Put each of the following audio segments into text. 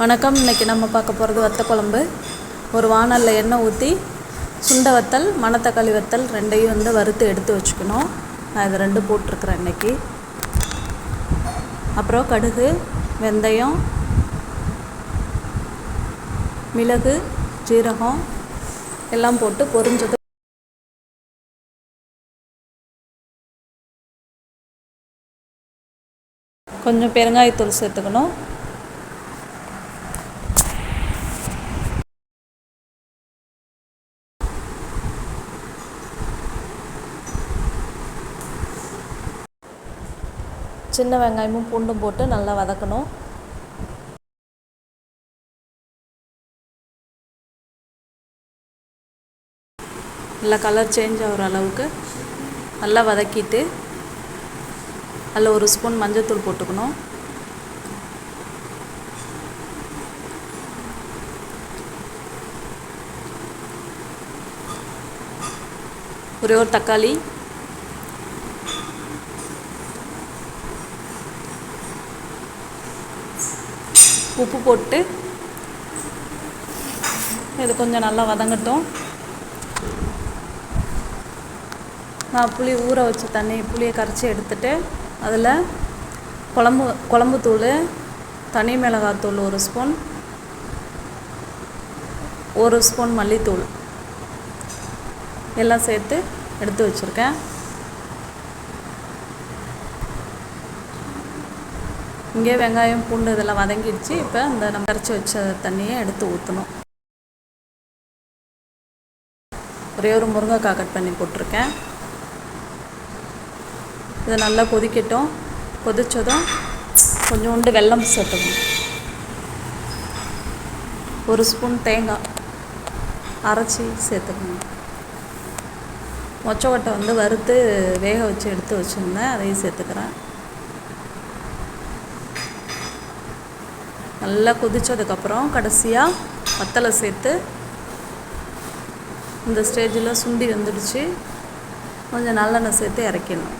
வணக்கம். இன்றைக்கி நம்ம பார்க்க போகிறது வத்த குழம்பு. ஒரு வாணலில் எண்ணெய் ஊற்றி சுண்டை வத்தல் மணத்தக்காளி வத்தல் ரெண்டையும் வந்து வறுத்து எடுத்து வச்சுக்கணும். நான் இது ரெண்டு போட்டிருக்கிறேன் இன்றைக்கி அப்புறம் கடுகு வெந்தயம் மிளகு ஜீரகம் எல்லாம் போட்டு பொறிஞ்சது கொஞ்சம் பெருங்காயத்தூள் சேர்த்துக்கணும். சின்ன வெங்காயமும் பூண்டும் போட்டு நல்லா வதக்கணும். நல்லா கலர் சேஞ்ச் ஆகிற அளவுக்கு நல்லா வதக்கிட்டு அதில் ஒரு ஸ்பூன் மஞ்சள்தூள் போட்டுக்கணும். ஒரே ஒரு தக்காளி உப்பு போட்டு இது கொஞ்சம் நல்லா வதங்கட்டும். நான் புளி ஊற வச்ச தண்ணி புளியை கரைச்சி எடுத்துட்டு அதில் குழம்பு குழம்புத்தூள் தனி மிளகாத்தூள் ஒரு ஸ்பூன் ஒரு ஸ்பூன் மல்லித்தூள். எல்லாம் சேர்த்து எடுத்து வச்சுருக்கேன். இங்கே வெங்காயம் பூண்டு இதெல்லாம் வதங்கிடுச்சு. இப்போ இந்த நம்ம கரைச்சி வச்ச தண்ணியை எடுத்து ஊற்றணும். ஒரே ஒரு முருங்கைக்காய் கட் பண்ணி போட்டிருக்கேன். இதை நல்லா கொதிக்கட்டும். கொதித்ததும் கொஞ்சோண்டு வெல்லம் சேர்த்துக்கணும். ஒரு ஸ்பூன் தேங்காய் அரைச்சி சேர்த்துக்கணும். மொச்சக்கொட்டை வந்து வறுத்து வேக வச்சு எடுத்து வச்சுருந்தேன். அதையும் சேர்த்துக்கிறேன். நல்லா கொதித்ததுக்கப்புறம் கடைசியாக வத்தலை சேர்த்து இந்த ஸ்டேஜில் சுண்டி வந்துடுச்சு. கொஞ்சம் நல்லெண்ணெய் சேர்த்து இறக்கிடணும்.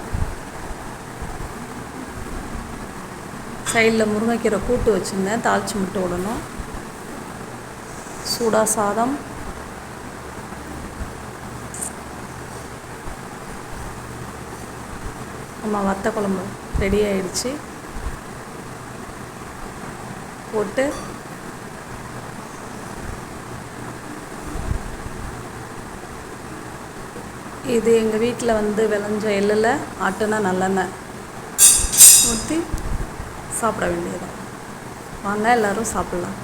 சைடில் முருங்கைக்கீரை கூட்டு வச்சுருந்தேன். தாளித்து முட்டை விடணும். சூடாக சாதம். நம்ம வத்த குழம்பு ரெடி ஆயிடுச்சு. போட்டு இது எங்கள் வீட்டில் வந்து விளைஞ்ச எள்ளில் ஆட்டுனா நல்லெண்ணெய். ஊற்றி சாப்பிட வேண்டியது வாங்க எல்லோரும் சாப்பிட்லாம்.